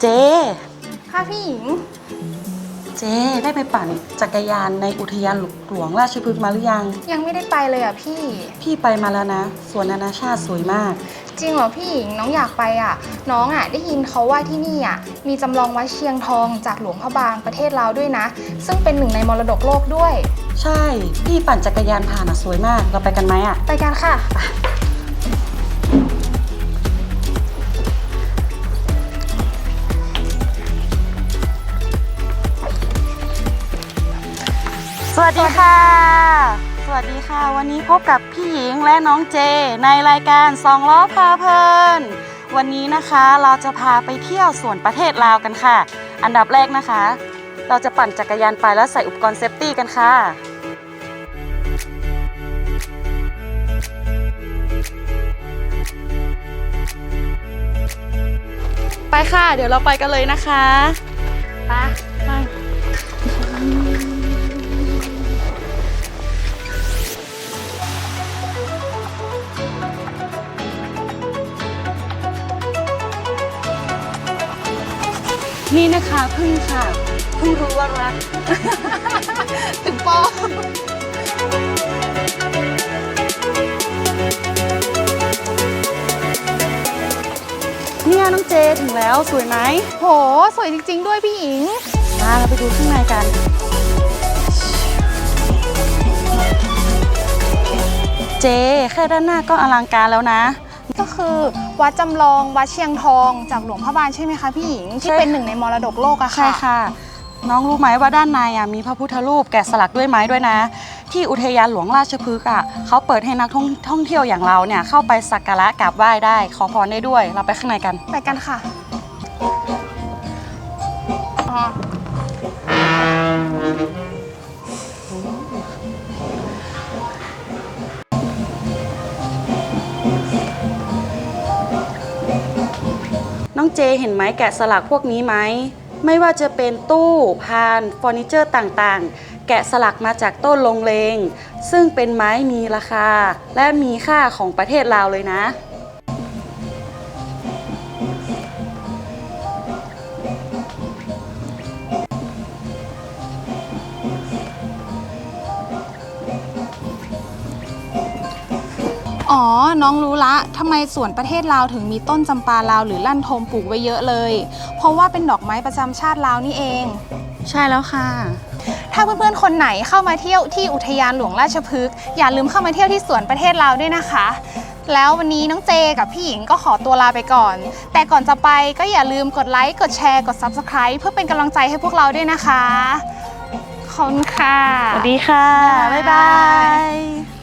เจ ค่ะพี่หญิง เจได้ไปปั่นจักรยานในอุทยานหลวงราชพฤกษ์มาหรือยัง ยังไม่ได้ไปเลยอะพี่ พี่ไปมาแล้วนะสวนนานาชาติสวยมาก จริงเหรอพี่หญิงน้องอยากไปอะ น้องอะได้ยินเขาว่าที่นี่อะมีจำลองวัดเชียงทองจากหลวงพระบางประเทศลาวด้วยนะ ซึ่งเป็นหนึ่งในมรดกโลกด้วย ใช่ พี่ปั่นจักรยานผ่านอะสวยมาก เราไปกันไหมอะ ไปกันค่ะ สวัสดีค่ะ สวัสดีค่ะ วันนี้พบกับพี่หญิงและน้องเจ ในรายการสองล้อพาเพลิน วันนี้นะคะเราจะพาไปเที่ยวสวนประเทศลาวกันค่ะ อันดับแรกนะคะ เราจะปั่นจักรยานไปแล้วใส่อุปกรณ์เซฟตี้กันค่ะไปค่ะ เดี๋ยวเราไปกันเลยนะคะ ไป นี่นะคะพึ่งค่ะเพึ่งรู้ว่ารัก ถึงปอเนี่ยน้องเจถึงแล้วสวยไหมโห สวยจริง ๆ ด้วยพี่หญิงมาเราไปดูข้างในกัน เจแค่ด้านหน้าก็อลังการแล้วนะ ก็คือวัดจำลองวัดเชียงทองจากหลวงพระบางใช่ไหมคะพี่หญิงที่ใช่เป็นหนึ่งในมรดกโลกอะใช่ค่ะค่ะ น้องรู้ไหมว่าด้านในอะมีพระพุทธรูปแกะสลักด้วยไม้ด้วยนะ ที่อุทยานหลวงราชพฤกษ์อะเขาเปิดให้นักท่องท่องเที่ยวอย่างเราเนี่ยเข้าไปสักการะกราบไหว้ได้ ขอพรได้ด้วยเราไปข้างในกัน ไปกันค่ะอ๋อ น้องเจเห็นไหมแกะสลักพวกนี้ไหมไม่ว่าจะเป็นตู้พานเฟอร์นิเจอร์ต่างๆ แกะสลักมาจากต้นลงเลง ซึ่งเป็นไม้มีราคา และมีค่าของประเทศลาวเลยนะ อ๋อ น้องรู้ละทำไมสวนประเทศลาวถึงมีต้นจำปาลาวหรือลั่นทมปลูกไว้เยอะเลย เพราะว่าเป็นดอกไม้ประจำชาติลาวนี่เอง ใช่แล้วค่ะ ถ้าเพื่อนๆ คนไหนเข้ามาเที่ยวที่อุทยานหลวงราชพฤกษ์อย่าลืมเข้ามาเที่ยวที่สวนประเทศลาวด้วยนะคะ แล้ววันนี้น้องเจกับพี่หญิงก็ขอตัวลาไปก่อน แต่ก่อนจะไปก็อย่าลืมกดไลค์ กดแชร์ กด Subscribe เพื่อเป็นกำลังใจให้พวกเราด้วยนะคะ ขอบคุณค่ะ สวัสดีค่ะ บ๊าบ๊ายยบาบายย